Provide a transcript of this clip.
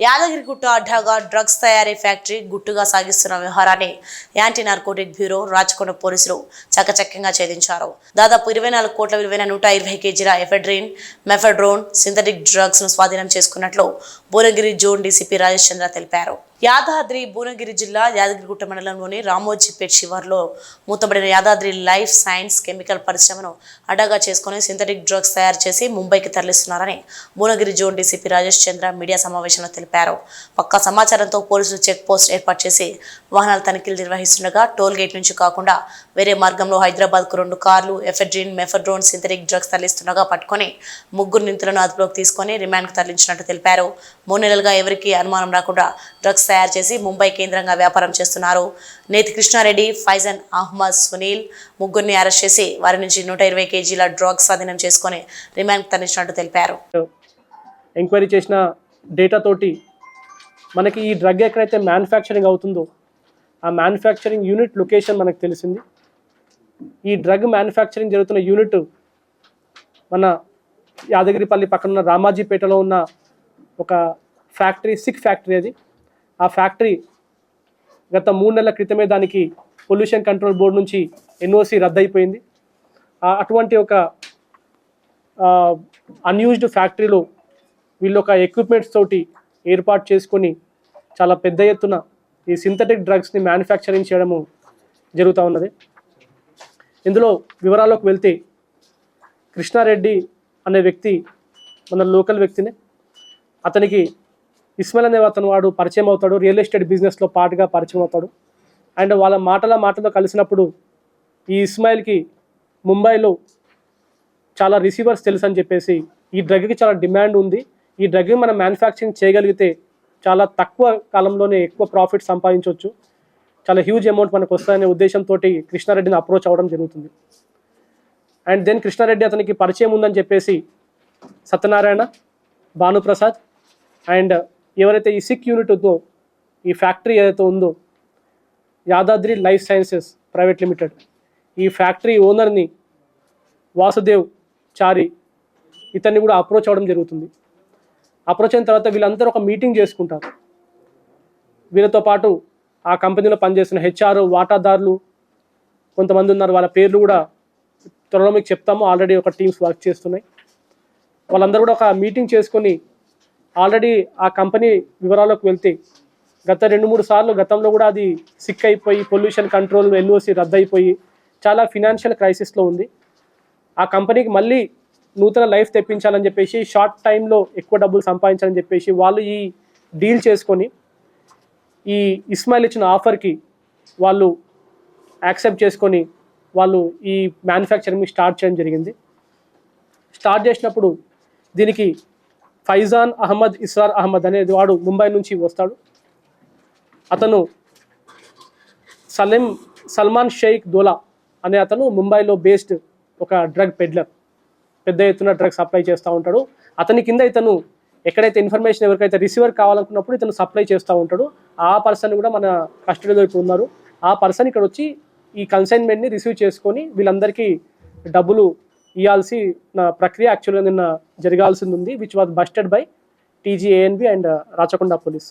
యాదగిరిగుట్ట అడ్డాగా డ్రగ్స్ తయారీ ఫ్యాక్టరీ గుట్టుగా సాగిస్తున్న వ్యవహారాన్ని యాంటీ నార్కోటిక్ బ్యూరో రాచకొండ పోలీసులు చకచక్యంగా ఛేదించారు. దాదాపు ఇరవై నాలుగు కోట్ల విలువైన నూట ఇరవై కేజీల ఎఫెడ్రిన్ మెఫెడ్రోన్ సింథటిక్ డ్రగ్స్ను స్వాధీనం చేసుకున్నట్లు భువనగిరి జోన్ డీసీపీ రాజేష్ చంద్ర తెలిపారు. యాదాద్రి భువనగిరి జిల్లా యాదగిరిగుట్ట మండలంలోని రామోజీపేట్ శివార్లో మూతబడిన యాదాద్రి లైఫ్ సైన్స్ కెమికల్ పరిశ్రమను అడ్డాగా చేసుకుని సింథటిక్ డ్రగ్స్ తయారు చేసి ముంబైకి తరలిస్తున్నారని Bhuvanagiri zone DCP Rajesh Chandra media సమావేశంలో తెలిపారు. పక్కా సమాచారంతో పోలీసులు చెక్ పోస్ట్ ఏర్పాటు చేసి వాహనాల తనిఖీలు నిర్వహిస్తుండగా టోల్ గేట్ నుంచి కాకుండా వేరే మార్గంలో హైదరాబాద్కు రెండు కార్లు ఎఫెడ్రిన్ మెఫెడ్రోన్ సింథటిక్ డ్రగ్స్ తరలిస్తుండగా పట్టుకొని ముగ్గురు నిందితులను అదుపులోకి తీసుకొని రిమాండ్కు తరలించినట్టు తెలిపారు. మూడు నెలలుగా ఎవరికీ అనుమానం రాకుండా డ్రగ్స్ తయారు చేసి ముంబై కేంద్రంగా వ్యాపారం చేస్తున్నారు. నేతి కృష్ణారెడ్డి ఫైజన్ అహ్మద్ సునీల్ ముగ్గురిని అరెస్ట్ చేసి వారి నుంచి నూట ఇరవై కేజీల డ్రగ్స్ స్వాధీనం చేసుకొని రిమాండ్ తరలించినట్టు తెలిపారు. ఎంక్వైరీ చేసిన డేటా తోటి మనకి ఈ డ్రగ్ ఎక్కడైతే మ్యానుఫ్యాక్చరింగ్ అవుతుందో ఆ మ్యానుఫ్యాక్చరింగ్ యూనిట్ లొకేషన్ మనకు తెలిసింది. ఈ డ్రగ్ మ్యానుఫ్యాక్చరింగ్ జరుగుతున్న యూనిట్ మన యాదగిరిపల్లి పక్కన ఉన్న రామాజీపేటలో ఉన్న ఒక ఫ్యాక్టరీ సిక్ ఫ్యాక్టరీ అది. ఆ ఫ్యాక్టరీ గత మూడు నెలల క్రితమే దానికి పొల్యూషన్ కంట్రోల్ బోర్డు నుంచి ఎన్ఓసి రద్దయిపోయింది. అటువంటి ఒక అన్యూజ్డ్ ఫ్యాక్టరీలో వీళ్ళు ఒక ఎక్విప్మెంట్స్ తోటి ఏర్పాటు చేసుకొని చాలా పెద్ద ఎత్తున ఈ సింథటిక్ డ్రగ్స్ని మ్యానుఫ్యాక్చరింగ్ చేయడము జరుగుతూ ఉన్నది. ఇందులో వివరాల్లోకి వెళ్తే కృష్ణారెడ్డి అనే వ్యక్తి మన లోకల్ వ్యక్తినే. అతనికి ఇస్మాయిల్ అనే అతను వాడు పరిచయం అవుతాడు రియల్ ఎస్టేట్ బిజినెస్లో పాటుగా పరిచయం అవుతాడు. అండ్ వాళ్ళ మాటల మాటలో కలిసినప్పుడు ఈ ఇస్మాయిల్కి ముంబైలో చాలా రిసీవర్స్ తెలుసు అని చెప్పేసి ఈ డ్రగ్కి చాలా డిమాండ్ ఉంది. ఈ డ్రగ్ని మనం మ్యానుఫ్యాక్చరింగ్ చేయగలిగితే చాలా తక్కువ కాలంలోనే ఎక్కువ ప్రాఫిట్ సంపాదించవచ్చు. చాలా హ్యూజ్ అమౌంట్ మనకు వస్తాయనే ఉద్దేశంతో కృష్ణారెడ్డిని అప్రోచ్ అవ్వడం జరుగుతుంది. అండ్ దెన్ కృష్ణారెడ్డి అతనికి పరిచయం ఉందని చెప్పేసి సత్యనారాయణ భానుప్రసాద్ అండ్ ఎవరైతే ఈ సిక్ యూనిట్ ఉందో ఈ ఫ్యాక్టరీ ఏదైతే ఉందో Yadadri life sciences private limited ఈ ఫ్యాక్టరీ ఓనర్ని వాసుదేవ్ చారి ఇతన్ని కూడా అప్రోచ్ అవ్వడం జరుగుతుంది. అప్రోచ్ అయిన తర్వాత వీళ్ళందరూ ఒక మీటింగ్ చేసుకుంటారు. వీళ్ళతో పాటు ఆ కంపెనీలో పనిచేసిన హెచ్ఆర్ వాటాదారులు కొంతమంది ఉన్నారు. వాళ్ళ పేర్లు కూడా త్వరలో మీకు చెప్తాము. ఆల్రెడీ ఒక టీమ్స్ వర్క్ చేస్తున్నాయి. వాళ్ళందరూ కూడా ఒక మీటింగ్ చేసుకొని ఆల్రెడీ ఆ కంపెనీ వివరాల్లోకి వెళ్తే గత రెండు మూడు సార్లు గతంలో కూడా అది సిక్ అయిపోయి పొల్యూషన్ కంట్రోల్ ఎన్ఓసి రద్దయిపోయి చాలా ఫినాన్షియల్ క్రైసిస్లో ఉంది. ఆ కంపెనీకి మళ్ళీ నూతన లైఫ్ తెప్పించాలని చెప్పేసి షార్ట్ టైంలో ఎక్కువ డబ్బులు సంపాదించాలని చెప్పేసి వాళ్ళు ఈ డీల్ చేసుకొని ఈ ఇస్మాయిల్ ఇచ్చిన ఆఫర్కి వాళ్ళు యాక్సెప్ట్ చేసుకొని వాళ్ళు ఈ మ్యానుఫ్యాక్చరింగ్ స్టార్ట్ చేయడం జరిగింది. స్టార్ట్ చేసినప్పుడు దీనికి ఫైజాన్ అహ్మద్ ఇస్రార్ అహ్మద్ అనేది వాడు ముంబై నుంచి వస్తాడు. అతను సలీం సల్మాన్ షేక్ దోలా అనే అతను ముంబైలో బేస్డ్ ఒక డ్రగ్ పెడ్లర్ పెద్ద ఎత్తున డ్రగ్ సప్లై చేస్తూ ఉంటాడు. అతని కింద ఇతను ఎక్కడైతే ఇన్ఫర్మేషన్ ఎవరికైతే రిసీవర్ కావాలనుకున్నప్పుడు ఇతను సప్లై చేస్తూ ఉంటాడు. ఆ పర్సన్ కూడా మన కస్టడీలో ఇప్పుడు ఉన్నారు. ఆ పర్సన్ ఇక్కడ వచ్చి ఈ కన్సైన్మెంట్ని రిసీవ్ చేసుకొని వీళ్ళందరికీ డబ్బులు ఇవ్వాల్సి నా ప్రక్రియ యాక్చువల్గా నిన్న జరగాల్సింది ఉంది which was busted by TGANB and Rachakonda police